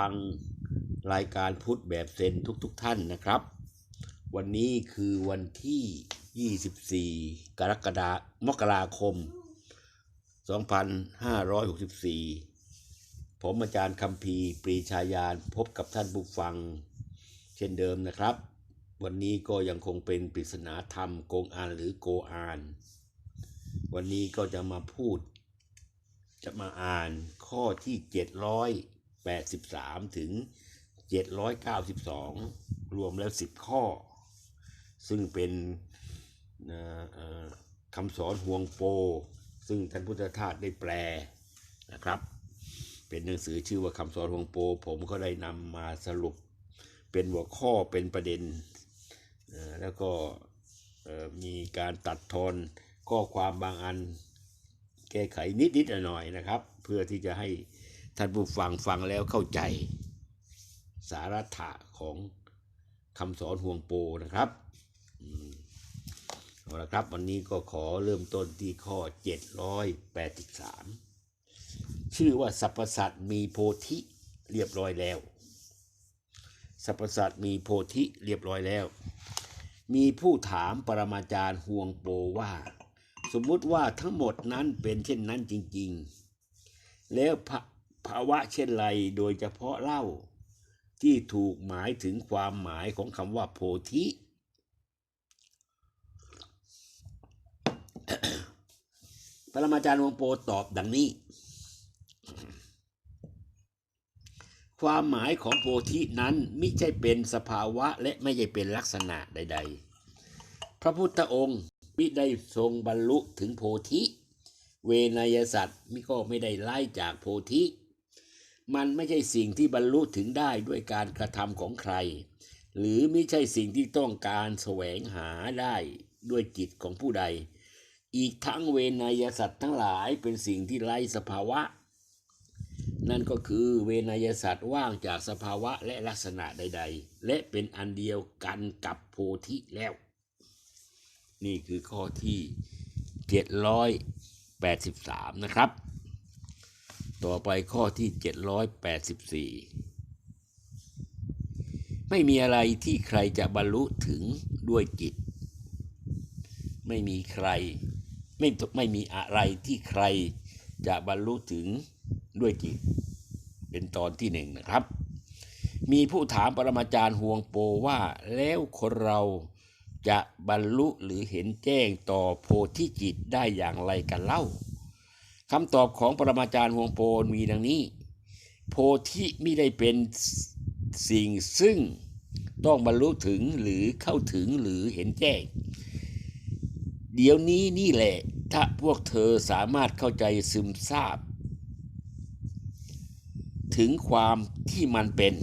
ฟังรายการพุทธแบบเซนทุกๆทท่านนะครับ วันนี้คือวันที่ 24 กรกฎาคมมกราคม 2564 ผมอาจารย์คำพีปรีชายานพบกับท่านผู้ฟัง เช่นเดิมนะครับ วันนี้ก็ยังคงเป็นปริศนาธรรมโกงอานหรือโกอาน วันนี้ก็จะมาพูดจะมาอ่านข้อที่ 783 ถึง 792 รวมแล้ว 10 ข้อ ซึ่งเป็นคำสอนห่วงโป ซึ่งท่านพุทธทาสได้แปลนะครับ เป็นหนังสือชื่อว่าคำสอนห่วงโป ผมก็ได้นำมาสรุปเป็นหัวข้อเป็นประเด็น แล้วก็มีการตัดทอนข้อความบางอัน แก้ไขนิดๆหน่อยๆนะครับ เพื่อที่จะให้ ท่านผู้ฟังฟังแล้วเข้าใจ สาระถะของคำสอนห่วงโปนะครับเอาละครับ วันนี้ก็ขอเริ่มต้นที่ข้อ 783 ชื่อว่าสรรพสัตว์มีโพธิเรียบร้อยแล้วสรรพสัตว์มีโพธิเรียบร้อยแล้ว มีผู้ถามปรมาจารย์ห่วงโปว่า สมมุติว่าทั้งหมดนั้นเป็นเช่นนั้นจริง ๆ แล้วภา ภาวะเช่นไรโดยเฉพาะเล่า ที่ถูกหมายถึงความหมายของคำว่าโพธิ ปรมาจารย์วงโปตอบดังนี้ ความหมายของโพธินั้นไม่ใช่เป็นสภาวะและไม่ใช่เป็นลักษณะใด ๆ พระพุทธองค์มิได้ทรงบรรลุถึงโพธิ เวนยสัตว์มิก็ไม่ได้ไล่จากโพธิ มันไม่ใช่สิ่งที่บรรลุถึงได้ด้วยการกระทำของใคร หรือไม่ใช่สิ่งที่ต้องการแสวงหาได้ด้วยจิตของผู้ใด อีกทั้งเวนยสัตว์ทั้งหลายเป็นสิ่งที่ไร้สภาวะ นั่นก็คือเวนยสัตว์ว่างจากสภาวะและลักษณะใด ๆ และเป็นอันเดียวกันกับโพธิแล้ว นี่คือข้อที่ 783 นะครับ ต่อไปข้อที่ 784 ไม่มีอะไรที่ใครจะบรรลุถึงด้วยจิต ไม่มีใคร ไม่ไม่มีอะไรที่ใครจะบรรลุถึงด้วยจิต เป็นตอนที่หนึ่งนะครับ มีผู้ถามปรมาจารย์ห่วงโปว่าแล้วคนเราจะบรรลุหรือเห็นแจ้งต่อโพธิจิตได้อย่างไรกันเล่า คำตอบของปรมาจารย์วงโปมีดังนี้ โพธิไม่ได้เป็นสิ่งซึ่งต้องบรรลุถึงหรือเข้าถึงหรือเห็นแจ้ง เดี๋ยวนี้นี่แหละ ถ้าพวกเธอสามารถเข้าใจซึมซาบ ถึงความที่มันเป็น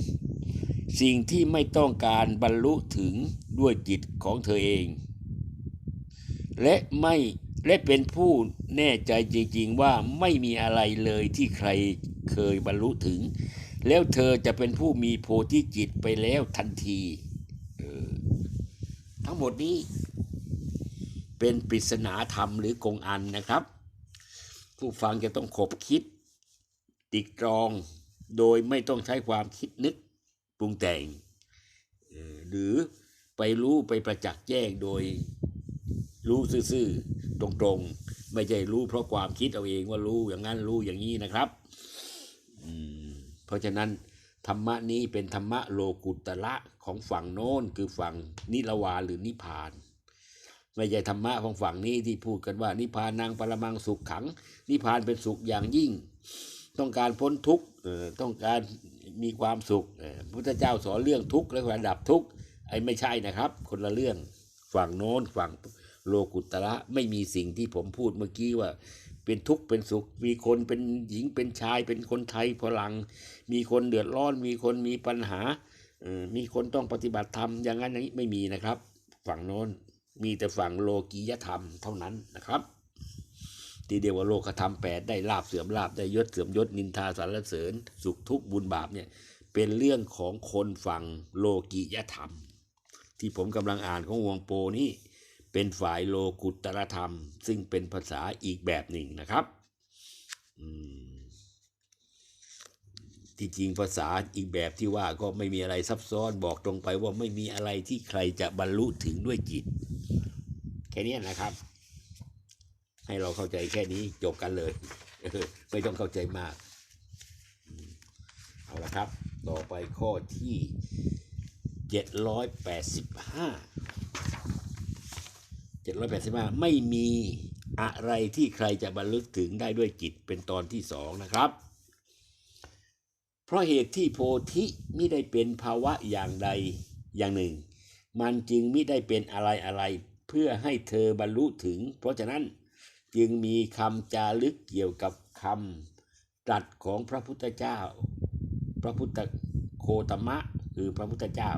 สิ่งที่ไม่ต้องการบรรลุถึงด้วยจิตของเธอเอง และไม่ และเป็นผู้แน่ใจจริง ๆ ว่าไม่มีอะไรเลยที่ใครเคยบรรลุถึง แล้วเธอจะเป็นผู้มีโพธิจิตไปแล้วทันทีออทั้งหมดนี้ เป็นปริศนาธรรมหรือกงอันนะครับ ผู้ฟังจะต้องขบคิด ติกตรองโดยไม่ต้องใช้ความคิดนึกปรุงแต่งออหรือไปรู้ไปประจักษ์แจ้งโดยรู้ซื่อๆ ตรงๆ ไม่ใช่รู้เพราะความคิดเอาเองว่ารู้อย่างนั้นรู้อย่างนี้นะครับอืมเพราะฉะนั้นธรรมะนี้เป็นธรรมะโลกุตระของฝั่งโน้นคือฝั่งนิรวาหรือนิพาน ไม่ใช่ธรรมะของฝั่งนี้ที่พูดกันว่า นิพานนางปรมังสุขขัง นิพานเป็นสุขอย่างยิ่ง ต้องการพ้นทุกข์ต้องการมีความสุขพุทธเจ้าสอนเรื่องทุกข์และการดับทุกข์ไอ้ไม่ใช่นะครับ คนละเรื่องฝั่งโน้นฝั่ง โลกุตระไม่มีสิ่งที่ผมพูดเมื่อกี้ว่า เป็นทุกข์เป็นสุข มีคนเป็นหญิงเป็นชาย เป็นคนไทยพลัง มีคนเดือดร้อน มีคนมีปัญหามีคนต้องปฏิบัติธรรมอย่างนั้นอย่างนี้ไม่มีนะครับ ฝั่งโน้นมีแต่ฝั่งโลกียธรรมเท่านั้นนะครับที่เดียวว่าโลกธรรมแปดได้ลาบเสื่อมลาบได้ยศเสื่อมยศนินทาสรรเสริญ สุขทุกข์บุญบาปเนี่ยเป็นเรื่องของคนฝั่งโลกียธรรม ที่ผมกำลังอ่านของวงโปนี่ เป็นฝ่ายโลกุตรธรรม ซึ่งเป็นภาษาอีกแบบหนึ่งนะครับอืมที่จริงภาษาอีกแบบที่ว่าก็ไม่มีอะไรซับซ้อนบอกตรงไปว่าไม่มีอะไรที่ใครจะบรรลุถึงด้วยจิต แค่นี้นะครับ ให้เราเข้าใจแค่นี้จบกันเลย ไม่ต้องเข้าใจมาก เอาละครับ ต่อไปข้อที่เจ็ดร้อยแปดสิบห้าเจ็ดร้อยแปดสิบห้าไม่มีอะไรที่ใครจะบรรลุถึงได้ด้วยจิตเป็นตอนที่สองนะครับ เพราะเหตุที่โพธิมิได้เป็นภาวะอย่างใดอย่างหนึ่ง มันจึงมิได้เป็นอะไรอะไรเพื่อให้เธอบรรลุถึง เพราะฉะนั้นจึงมีคำจารึกเกี่ยวกับคำตรัสของพระพุทธเจ้า พระพุทธโคตมะ คือพระพุทธเจ้า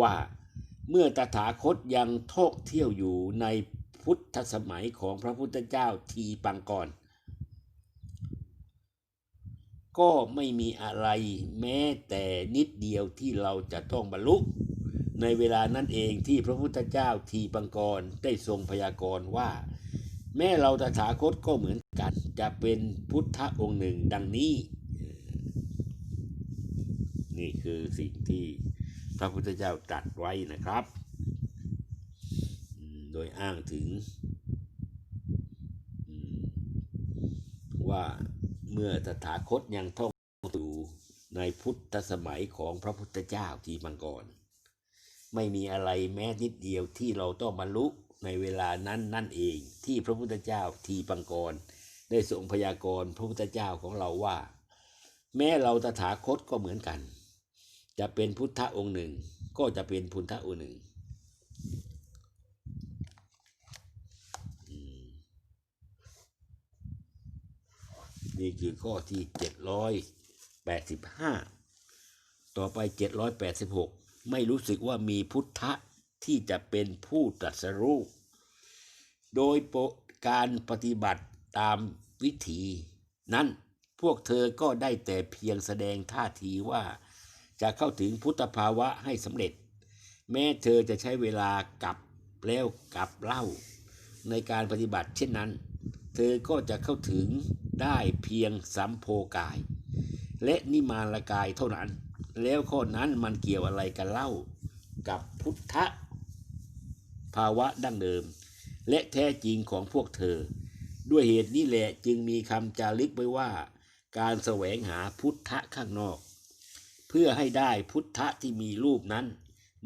ว่า เมื่อตถาคตยังท่องเที่ยวอยู่ในพุทธสมัยของพระพุทธเจ้าทีปังกร ก็ไม่มีอะไรแม้แต่นิดเดียวที่เราจะต้องบรรลุ ในเวลานั้นเองที่พระพุทธเจ้าทีปังกรได้ทรงพยากรณ์ว่า แม่เราตถาคตก็เหมือนกันจะเป็นพุทธองค์หนึ่งดังนี้ นี่คือสิ่งที่ พระพุทธเจ้าตรัสไว้นะครับ โดยอ้างถึง ว่าเมื่อตถาคตยังท่องอยู่ในพุทธสมัยของพระพุทธเจ้าทีมังกร ไม่มีอะไรแม้นิดเดียวที่เราต้องบรรลุในเวลานั้นนั่นเองที่พระพุทธเจ้าทีปังกร ได้ทรงพยากรณ์พระพุทธเจ้าของเราว่า แม้เราตถาคตก็เหมือนกัน จะเป็นพุทธองค์หนึ่ง ก็จะเป็นพุทธองค์หนึ่งนี่คือข้อที่เจ็ดร้อยแปดสิบห้าต่อไปเจ็ดร้อยแปดสิบหกไม่รู้สึกว่ามีพุทธะที่จะเป็นผู้ตรัสรู้โดยการปฏิบัติตามวิธีนั้นพวกเธอก็ได้แต่เพียงแสดงท่าทีว่า จะเข้าถึงพุทธภาวะให้สำเร็จ แม้เธอจะใช้เวลากับแล้วกับเล่า ในการปฏิบัติเช่นนั้น เธอก็จะเข้าถึงได้เพียงสัมโพกาย และนิมานกายเท่านั้น แล้วข้อนั้นมันเกี่ยวอะไรกันเล่ากับพุทธภาวะดั้งเดิม และแท้จริงของพวกเธอ ด้วยเหตุนี้แหละจึงมีคำจารึกไว้ว่า การแสวงหาพุทธะข้างนอก พื่อให้ได้พุทธะที่มีรูปนั้น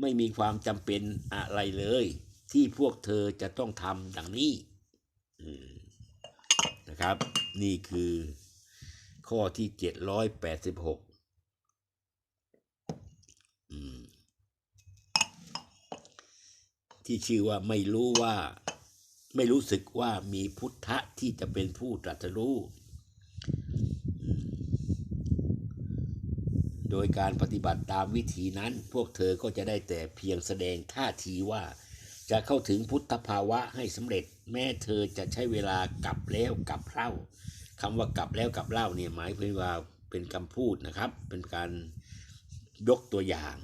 ไม่มีความจำเป็นอะไรเลย ที่พวกเธอจะต้องทำดังนี้นะครับ นี่คือข้อที่เจ็ดร้อยแปดสิบหกที่ชื่อว่าไม่รู้ว่า ไม่รู้สึกว่ามีพุทธะที่จะเป็นผู้ตรัสรู้ โดยการปฏิบัติตามวิธีนั้น พวกเธอก็จะได้แต่เพียงแสดงท่าทีว่า จะเข้าถึงพุทธภาวะให้สำเร็จ แม้เธอจะใช้เวลากลับแล้วกลับเล่าคำว่ากลับแล้วกลับเล่าเนี่ยหมายถึงว่าเป็นคำพูดนะครับ เป็นการยกตัวอย่าง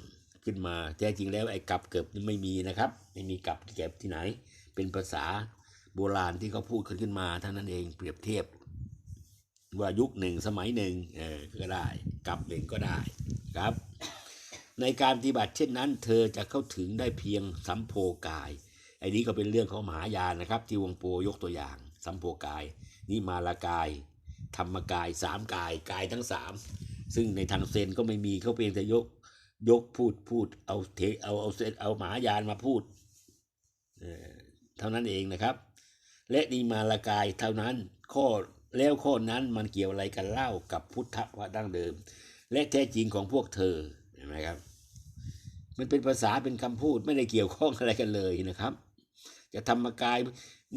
ขึ้นมาแต่จริงแล้วไอ้กลับเกิบนี่ไม่มีนะครับ ไม่มีกลับเก็บที่ไหน เป็นภาษาโบราณที่เขาพูดขึ้นมาเท่านั้นเองเปรียบเทียบ ว่ายุคหนึ่งสมัยหนึ่งเออก็ได้ กลับหนึ่งก็ได้ครับ ในการปฏิบัติเช่นนั้น เธอจะเข้าถึงได้เพียงสัมโพกายไอ้นี้ก็เป็นเรื่องของมหายานนะครับ ที่วงโปยกตัวอย่าง สัมโพกายนิมาลากาย ธรรมกายสามกายกายทั้งสามซึ่งในทางเซนก็ไม่มีเขาเพียงแต่ยกยกพูดพูดเอาเทเอาเอาเซนเอาหมายานมาพูดเอ่อเท่านั้นเองนะครับ และนิมาลากายเท่านั้นข้อ แล้วข้อนั้นมันเกี่ยวอะไรกันเล่ากับพุทธวะดั้งเดิม และแท้จริงของพวกเธอเห็นไหมครับ มันเป็นภาษาเป็นคำพูดไม่ได้เกี่ยวข้องอะไรกันเลยนะครับ จะธรรมกาย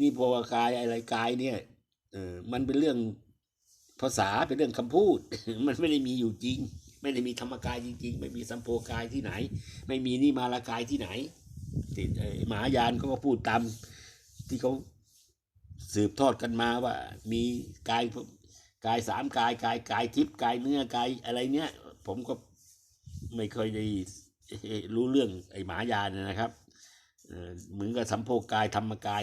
นี่ปวกายอะไรกายเนี่ยเออมันเป็นเรื่องภาษาเป็นเรื่องคำพูด มันไม่ได้มีอยู่จริง ไม่ได้มีธรรมกายจริง ๆ ไม่มีสัมโพกายที่ไหน ไม่มีนิมาลากายที่ไหนที่เอ่อมายานเขาก็พูดตามที่เขา สืบทอดกันมาว่า มีกายกายสามกายกายกายทิพย์กายเนื้อกายอะไรเนี้ยผมก็ไม่เคยได้รู้เรื่องไอ้หมายานนะครับเออเหมือนกับสัมโพกายธรรมกาย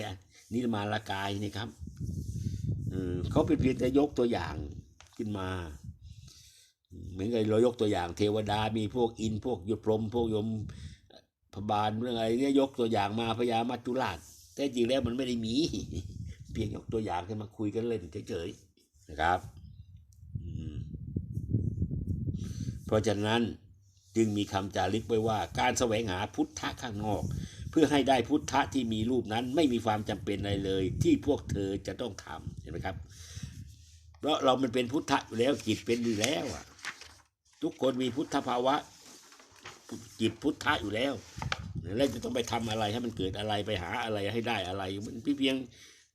นิมาลากายนี่ครับเออเขาเป็นเพียงแต่ยกตัวอย่างขึ้นมา เหมือนกับเรายกตัวอย่างเทวดามีพวกอินพวกยมพรมพวกยมพบาลเรื่องอะไรเนี่ยยกตัวอย่างมาพญามัจจุราชแต่จริงแล้วมันไม่ได้มี พียงยกตัวอย่างขึ้นมาคุยกันเล่นเฉยๆนะครับเพราะฉะนั้นจึงมีคำจารึกไว้ว่า การแสวงหาพุทธะข้างนอก เพื่อให้ได้พุทธะที่มีรูปนั้นไม่มีความจำเป็นอะไรเลย ที่พวกเธอจะต้องทำเห็นไหมครับเพราะเรามันเป็นพุทธะอยู่แล้วจิตเป็นอยู่แล้วอะทุกคนมีพุทธภาวะ จิตพุทธะอยู่แล้วแล้วจะต้องไปทำอะไรให้มันเกิดอะไรไปหาอะไรให้ได้อะไรมันเพียง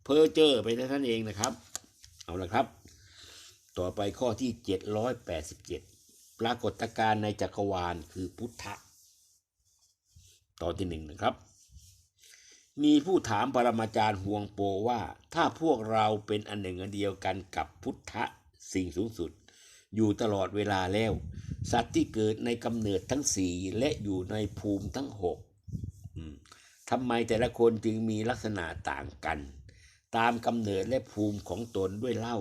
เพ้อเจ้อไปเท่านั้นเองนะครับ เอาละครับ ต่อไปข้อที่เจ็ดร้อยแปดสิบเจ็ดปรากฏการณ์ในจักรวาลคือพุทธะตอนที่หนึ่งนะครับ มีผู้ถามปรมาจารย์ห่วงโปว่า ถ้าพวกเราเป็นอันหนึ่งอันเดียวกันกับพุทธะสิ่งสูงสุด อยู่ตลอดเวลาแล้ว สัตว์ที่เกิดในกำเนิดทั้งสี่และอยู่ในภูมิทั้งหกทำไมแต่ละคนจึงมีลักษณะต่างกัน ตามกำเนิดและภูมิของตนด้วยเล่า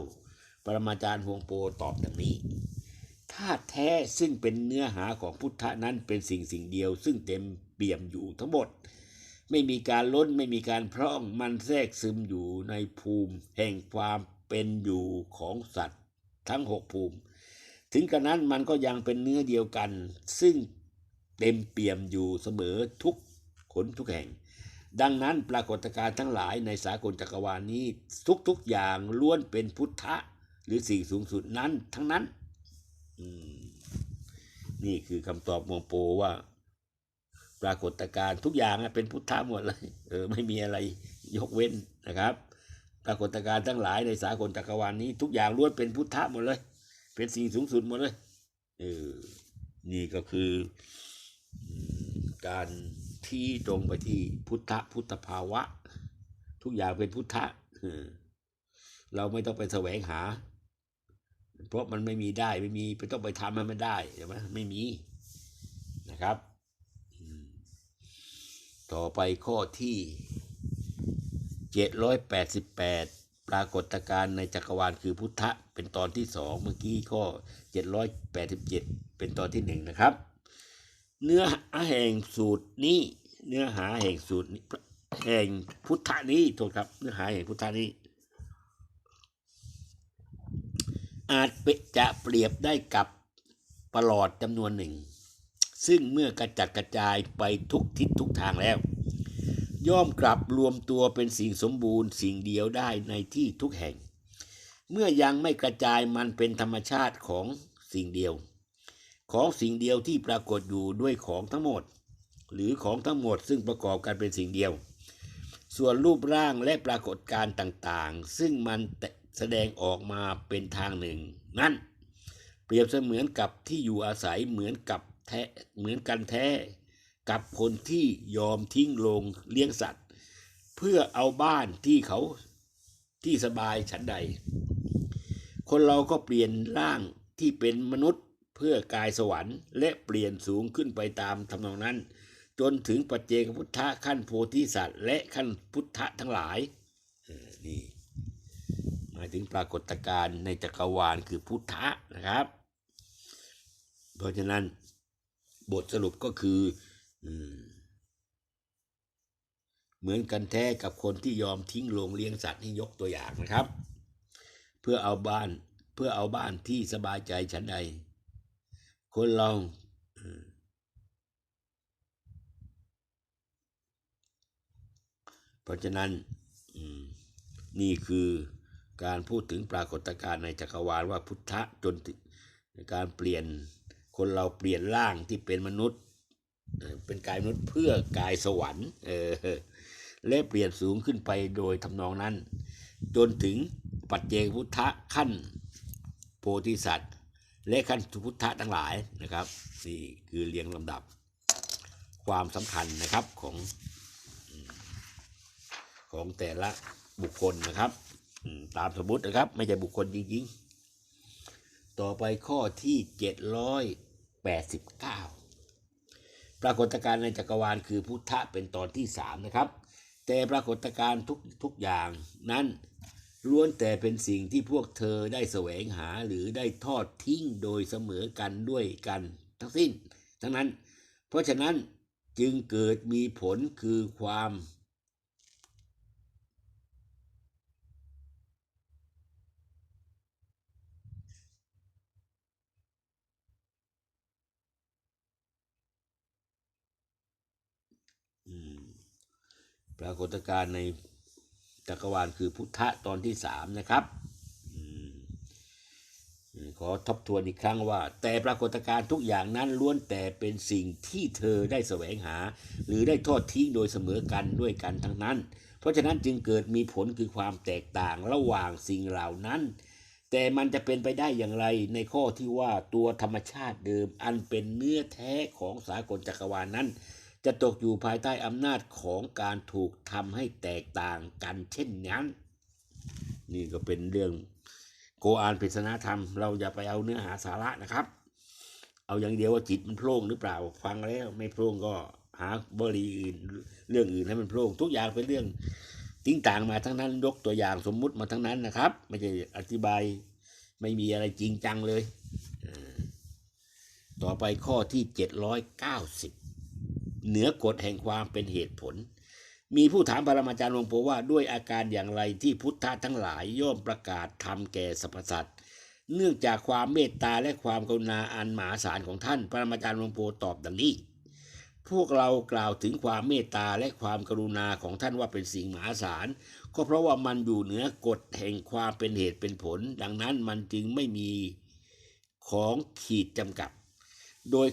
ปรมาจารย์หวงโปตอบดังนี้ธาตุแท้ซึ่งเป็นเนื้อหาของพุทธะนั้นเป็นสิ่งสิ่งเดียว ซึ่งเต็มเปี่ยมอยู่ทั้งหมด ไม่มีการล้นไม่มีการพร่องมันแทรกซึมอยู่ในภูมิ แห่งความเป็นอยู่ของสัตว์ ทั้งหกภูมิ ถึงกระนั้นมันก็ยังเป็นเนื้อเดียวกัน ซึ่งเต็มเปี่ยมอยู่เสมอทุกขนทุกแห่ง ดังนั้นปรากฏการณ์ทั้งหลายในสากลจักรวาลนี้ทุกๆอย่างล้วนเป็นพุทธะ หรือสิ่งสูงสุดนั้นทั้งนั้น นี่คือคำตอบมองโปว่า ปรากฏการณ์ทุกอย่างเป็นพุทธะหมดเลยเออไม่มีอะไรยกเว้นนะครับ ปรากฏการณ์ทั้งหลายในสากลจักรวาลนี้ ทุกอย่างล้วนเป็นพุทธะหมดเลย เป็นสิ่งสูงสุดหมดเลยเออนี่ก็คือการ ที่ตรงไปที่พุทธพุทธภาวะ ทุกอย่างเป็นพุทธะเราไม่ต้องไปแสวงหา เพราะมันไม่มีได้ไม่มีไปต้องไปทำให้มันได้ใช่ไหมไม่มีนะครับ ต่อไปข้อที่เจ็ดร้อยแปดสิบแปดปรากฏการณ์ในจักรวาลคือพุทธะ เป็นตอนที่สองเมื่อกี้ข้อเจ็ดร้อยแปดสิบเจ็ดเป็นตอนที่หนึ่งนะครับ เนื้อหาแห่งสูตรนี้ เนื้อหาแห่งสูตรนี้แห่งพุทธะนี้โทษครับ เนื้อหาแห่งพุทธะนี้ อาจเปจะเปรียบได้กับประหลอดจำนวนหนึ่ง ซึ่งเมื่อกระจัดกระจายไปทุกทิศทุกทางแล้ว ย่อมกลับรวมตัวเป็นสิ่งสมบูรณ์สิ่งเดียวได้ในที่ทุกแห่ง เมื่อยังไม่กระจายมันเป็นธรรมชาติของสิ่งเดียว ของสิ่งเดียวที่ปรากฏอยู่ด้วยของทั้งหมด หรือของทั้งหมดซึ่งประกอบกันเป็นสิ่งเดียว ส่วนรูปร่างและปรากฏการณ์ต่างๆ ซึ่งมันแสดงออกมาเป็นทางหนึ่ง นั่นเปรียบเสมือนกับที่อยู่อาศัยเหมือนกับแท้เหมือนกันแท้ กับคนที่ยอมทิ้งโรงเลี้ยงสัตว์ เพื่อเอาบ้านที่เขาที่สบายฉันใด คนเราก็เปลี่ยนร่างที่เป็นมนุษย์ พื่อกายสวรรค์ และเปลี่ยนสูงขึ้นไปตามทำนองนั้น จนถึงปัจเจกพุทธะขั้นโพธิสัตว์ และขั้นพุทธะทั้งหลายนี่หมายถึงปรากฏการณ์ในจักรวาลคือพุทธะนะครับ เพราะฉะนั้นบทสรุปก็คืออเหมือนกันแท้กับคนที่ยอมทิ้งโรงเลี้ยงสัตว์นี่ยกตัวอย่างนะครับ เพื่อเอาบ้านเพื่อเอาบ้านที่สบายใจฉันใด คนเราเพราะฉะนั้นนี่คือการพูดถึงปรากฏการณ์ในจักรวาลว่าพุทธะจนการเปลี่ยนคนเราเปลี่ยนร่างที่เป็นมนุษย์ เป็นกายมนุษย์เพื่อกายสวรรค์เออและเปลี่ยนสูงขึ้นไปโดยทำนองนั้น จนถึงปัจเจกพุทธะขั้นโพธิสัตว์ และขั้นพุทธะทั้งหลายนะครับนี่คือเรียงลำดับความสำคัญนะครับของของแต่ละบุคคลนะครับตามสมมตินะครับ ไม่ใช่บุคคลจริงๆ ต่อไปข้อที่เจ็ดร้อยแปดสิบเก้าปรากฏการณ์ในจักรวาลคือพุทธะเป็นตอนที่สามนะครับ แต่ปรากฏการณ์ทุกทุกอย่างนั้น ล้วนแต่เป็นสิ่งที่พวกเธอได้แสวงหาหรือได้ทอดทิ้งโดยเสมอกันด้วยกันทั้งสิ้น ทั้งนั้น เพราะฉะนั้นจึงเกิดมีผลคือความ ปรากฏการณ์ใน จักรวาลคือพุทธะตอนที่สามนะครับอขอทบทวนอีกครั้งว่า แต่ปรากฏการณ์ทุกอย่างนั้นล้วนแต่เป็นสิ่งที่เธอได้แสวงหา หรือได้ทอดทิ้งโดยเสมอกันด้วยกันทั้งนั้น เพราะฉะนั้นจึงเกิดมีผลคือความแตกต่างระหว่างสิ่งเหล่านั้น แต่มันจะเป็นไปได้อย่างไรในข้อที่ว่าตัวธรรมชาติเดิมอันเป็นเนื้อแท้ของสากลจักรวาลนั้น จะตกอยู่ภายใต้อำนาจของการถูกทำให้แตกต่างกันเช่นนั้น นี่ก็เป็นเรื่องโกอานปริศนาธรรม เราอย่าไปเอาเนื้อหาสาระนะครับ เอาอย่างเดียวว่าจิตมันโพร่งหรือเปล่าฟังแล้วไม่โพร่งก็หาบริอื่นเรื่องอื่นให้มันโพร่งทุกอย่างเป็นเรื่องติ้งต่างมาทั้งนั้นยกตัวอย่างสมมุติมาทั้งนั้นนะครับ ไม่ใช่อธิบายไม่มีอะไรจริงจังเลย ต่อไปข้อที่เจ็ดร้อยเก้าสิบ เหนือกฎแห่งความเป็นเหตุผล มีผู้ถามปรมาจารย์หลวงปู่ว่าด้วยอาการอย่างไรที่พุทธะทั้งหลายย่อมประกาศทำแก่สรรพสัตว์เนื่องจากความเมตตาและความกรุณาอันมหาศาลของท่าน ปรมาจารย์หลวงปู่ตอบดังนี้พวกเรากล่าวถึงความเมตตาและความกรุณาของท่านว่าเป็นสิ่งมหาศาล ก็เพราะว่ามันอยู่เหนือกฎแห่งความเป็นเหตุเป็นผล ดังนั้นมันจึงไม่มีของขีดจำกัด โดย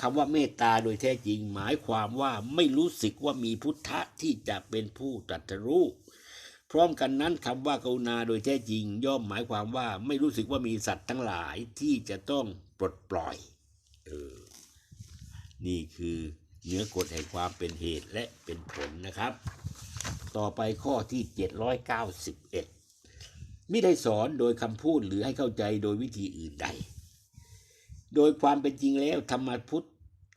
คำว่าเมตตาโดยแท้จริงหมายความว่าไม่รู้สึกว่ามีพุทธะที่จะเป็นผู้ตรัสรู้พร้อมกันนั้นคำว่ากรุณาโดยแท้จริง ย่อมหมายความว่าไม่รู้สึกว่ามีสัตว์ทั้งหลายที่จะต้องปลดปล่อยเออนี่คือเนื้อกฎแห่งความเป็นเหตุและเป็นผลนะครับ ต่อไปข้อที่ 791 ไม่ได้สอนโดยคำพูดหรือให้เข้าใจโดยวิธีอื่นใด โดยความเป็นจริงแล้วธรรมพุทธ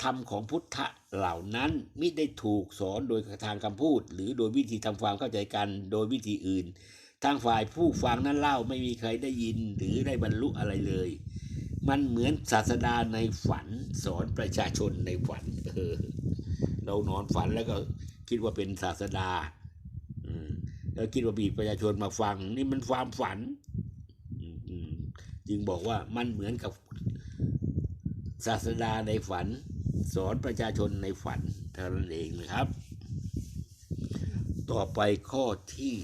ธรรมของพุทธะเหล่านั้นมิได้ถูกสอนโดยทางคำพูด หรือโดยวิธีทำความเข้าใจกันโดยวิธีอื่น ทางฝ่ายผู้ฟังนั้นเล่าไม่มีใครได้ยินหรือได้บรรลุอะไรเลย มันเหมือนศาสดาในฝันสอนประชาชนในฝันเออเรานอนฝันแล้วก็คิดว่าเป็นศาสดาแล้วคิดว่ามีประชาชนมาฟัง นี่มันความฝัน จึงบอกว่ามันเหมือนกับ ศาสดาในฝัน สอนประชาชนในฝันเท่านั้นเองนะครับ ต่อไปข้อที่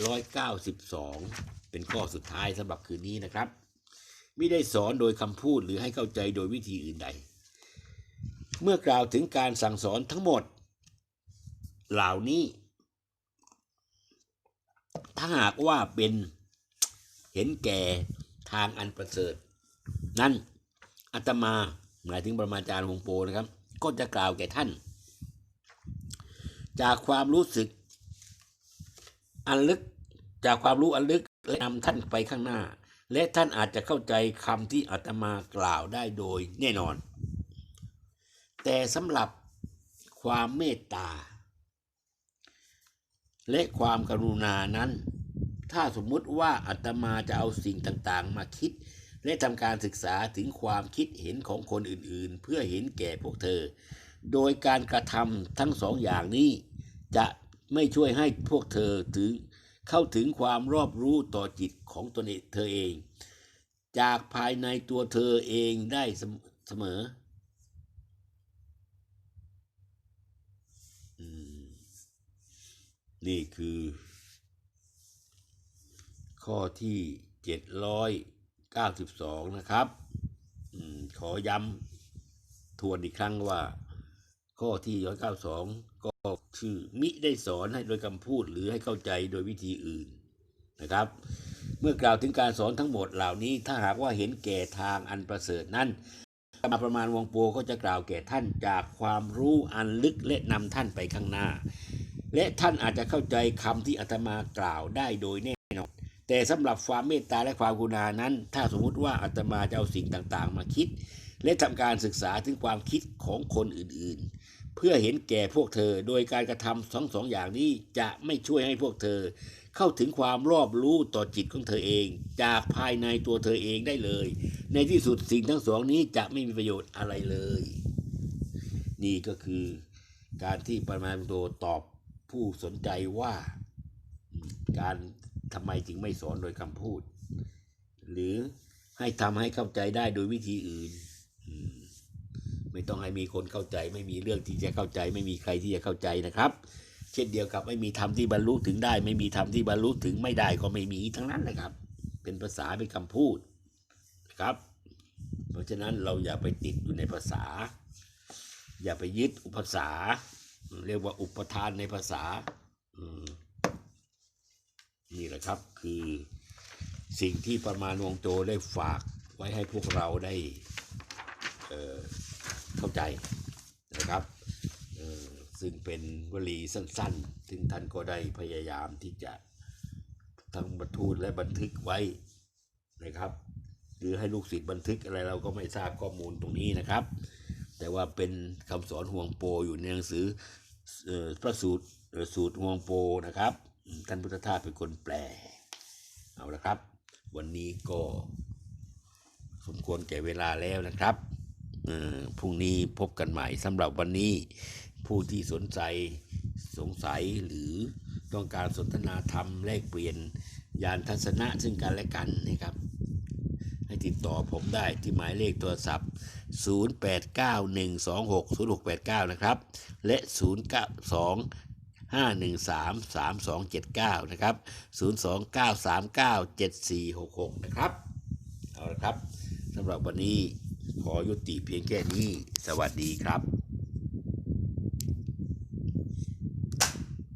792 เป็นข้อสุดท้ายสำหรับคืนนี้นะครับ ไม่ได้สอนโดยคำพูดหรือให้เข้าใจโดยวิธีอื่นใด เมื่อกล่าวถึงการสั่งสอนทั้งหมด เหล่านี้ ถ้าหากว่าเป็นเห็นแก่ทางอันประเสริฐ นั่นอาตมาหมายถึงปรมาจารย์หลวงโปนะครับ ก็จะกล่าวแก่ท่าน จากความรู้สึก อันลึกจากความรู้อันลึกและนำท่านไปข้างหน้า และท่านอาจจะเข้าใจคำที่อาตมากล่าวได้โดยแน่นอน แต่สำหรับความเมตตา และความกรุณานั้น ถ้าสมมุติว่าอาตมาจะเอาสิ่งต่างๆ มาคิด และทำการศึกษาถึงความคิดเห็นของคนอื่นๆ เพื่อเห็นแก่พวกเธอ โดยการกระทำทั้งสองอย่างนี้ จะไม่ช่วยให้พวกเธอถึงเข้าถึงความรอบรู้ต่อจิตของตนเองเธอเอง จากภายในตัวเธอเองได้เสมอนี่คือ ข้อที่ 92 นะครับอขอย้ำทวนอีกครั้งว่า ข้อที่192 ก็ชื่อมิได้สอนให้โดยคำพูดหรือให้เข้าใจโดยวิธีอื่นนะครับ เมื่อกล่าวถึงการสอนทั้งหมดเหล่านี้ ถ้าหากว่าเห็นแก่ทางอันประเสริฐนั้นมาประมาณวงโปก็จะกล่าวแก่ท่านจากความรู้อันลึกและนำท่านไปข้างหน้า และท่านอาจจะเข้าใจคำที่อาตมากล่าวได้โดยแน่นอน แต่สำหรับความเมตตาและความกรุณานั้น ถ้าสมมุติว่าอาตมาจะเอาสิ่งต่างๆ มาคิด และทำการศึกษาถึงความคิดของคนอื่นๆ เพื่อเห็นแก่พวกเธอ โดยการกระทำสองสองอย่างนี้จะไม่ช่วยให้พวกเธอ เข้าถึงความรอบรู้ต่อจิตของเธอเอง จากภายในตัวเธอเองได้เลย ในที่สุดสิ่งทั้งสองนี้จะไม่มีประโยชน์อะไรเลย นี่ก็คือการที่ปรมาโตตอบผู้สนใจว่าการ ทำไมจึงไม่สอนโดยคำพูด หรือให้ทำให้เข้าใจได้โดยวิธีอื่น ไม่ต้องให้มีคนเข้าใจ ไม่มีเรื่องที่จะเข้าใจ ไม่มีใครที่จะเข้าใจนะครับ เช่นเดียวกับไม่มีธรรมที่บรรลุถึงได้ ไม่มีธรรมที่บรรลุถึงไม่ได้ก็ไม่มีทั้งนั้นนะครับ เป็นภาษาเป็นคำพูดนะครับ เพราะฉะนั้นเราอย่าไปติดอยู่ในภาษา อย่าไปยึดอุปสาเรียกว่าอุปทานในภาษา นี่แหละครับคือสิ่งที่ประมาณวงโจได้ฝากไว้ให้พวกเราได้เเข้าใจนะครับซึ่งเป็นวลีสั้นๆ ซึ่งท่านก็ได้พยายามที่จะทั้งบันทูลและบันทึกไว้นะครับ หรือให้ลูกศิษย์บันทึกอะไรเราก็ไม่ทราบข้อมูลตรงนี้นะครับ แต่ว่าเป็นคำสอนห่วงโปอยู่ในหนังสือออพระสูตรสูตรห่วงโปนะครับ ท่านพุทธทาสเป็นคนแปล เอาละครับ วันนี้ก็สมควรแก่เวลาแล้วนะครับพรุ่งนี้พบกันใหม่สำหรับวันนี้ผู้ที่สนใจสงสัยหรือต้องการสนทนาธรรมแลกเปลี่ยนยานทัศนะซึ่งกันและกันนะครับ ให้ติดต่อผมได้ที่หมายเลขโทรศัพท์ 0891260689 นะครับ และ 092 513 3279 นะครับ 029397466 นะครับ เอาละครับสำหรับวันนี้ขอยุติเพียงแค่นี้ สวัสดีครับ